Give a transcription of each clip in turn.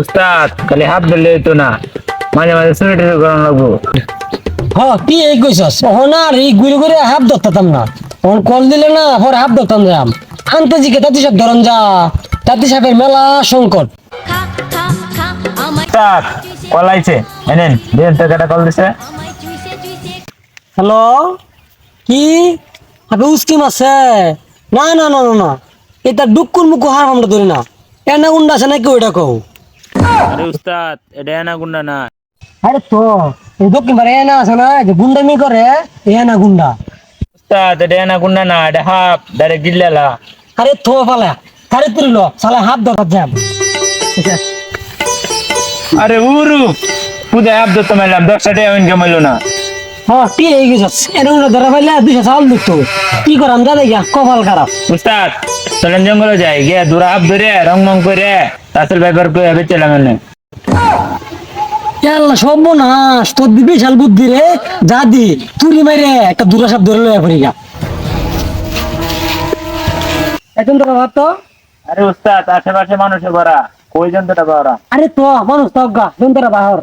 উস্তাদ খালি হাত ধরলে হইতো না। মাঝে মাঝে চুরি টুরি করানো লাগবো। হ তুই এই কইছস? ওহন এই গুলি করে হাফ ধরতাম না। ওহন কল দিলে না পরে হাফ ধরতাম যাম আনতে জিকে তাতি সাহেব ধরন যা। তাতি সাহেবের মেলা সংকট। উস্তাদ কল আইছে। এনেন দিন টাকাটা কল দিছে। হ্যালো? কি? আবে উস্কিম আছে? না না না না না। এটা ডুকুর মুকু হার আমরা ধরি না। এনা গুন্ডা আছে নাকি ওইটা কও? আরে উস্তাদ এটা এনা গুন্ডা না। আরে তো এই দক্ষিণ পারে এনা আছে না যে গুন্ডামি করে এনা গুন্ডা। উস্তাদ এটা এনা গুন্ডা না এটা হাফ ডাইরেক্ট গিল্লালা। আরে তো ফালা তারে তুলিল সালা হাফ ধরার যাম আরে উরু পুজা হাফ ধরতে মেলাম দশটা টাকা ইনকাম হইল না। হ্যাঁ কি এই গেছস এর উড়ে ধরা পাইলে দুইশো চাউল দিত কি করাম? কপাল খারাপ। উস্তাদ চলেন জঙ্গলে যাই। গিয়ে দূরা হাফ ধরে রং মং করে তাসের ব্যাপার করে বেচলাম এনে আল্লাহ সর্বনাশ। তোর দি বিশাল বুদ্ধি রে। যা দি তুরি মাইরে একটা দূরা সাপ ধরে লয়া পড়ি গা এখন তোরা ভাব তো? আরে উস্তাদ আশেপাশে মানুষে ভরা। কই ভরা? আরে তো মানুষ তো গা এখন তোরা বাহর।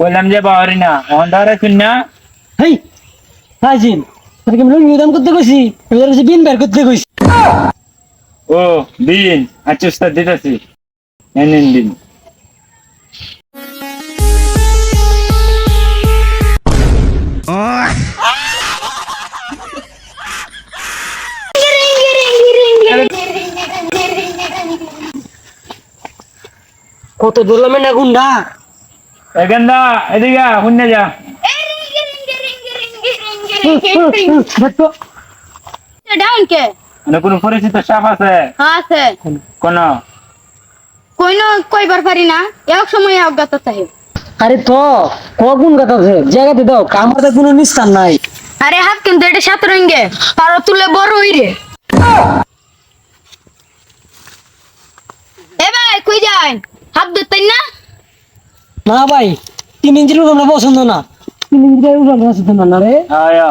কইলাম যে বাবারি না অন্ধারে শুন না হেই হাজিন তোকে লুঙ্গি দাম করতে কইছি? এবার হচ্ছে বিন বের করতে কইছি। ও বিন আচ্ছা উস্তাদ দিতেছি। এনেন কত দৌড়লামে না গুন্ডা? এখানটা এদিকে শুনে যা। ডাউন কে? মানে কোনো পরিচিত সাপ আছে? হ্যাঁ আছে। কোন কইন কইবার পারি না। এক সময় অজ্ঞাত সাহেব আরে তো কগুন কথা আছে? জায়গাতে দাও কোনো নিস্তার নাই। আরে হাত কিন্তু এটা সাতরঙ্গে পারো তুলে বড় হই রে এ ভাই কই যাই হাত ধরতেন না? না ভাই তিন ইঞ্চির আমরা পছন্দ না। তিন ইঞ্চির আমরা পছন্দ না রে। আয়া।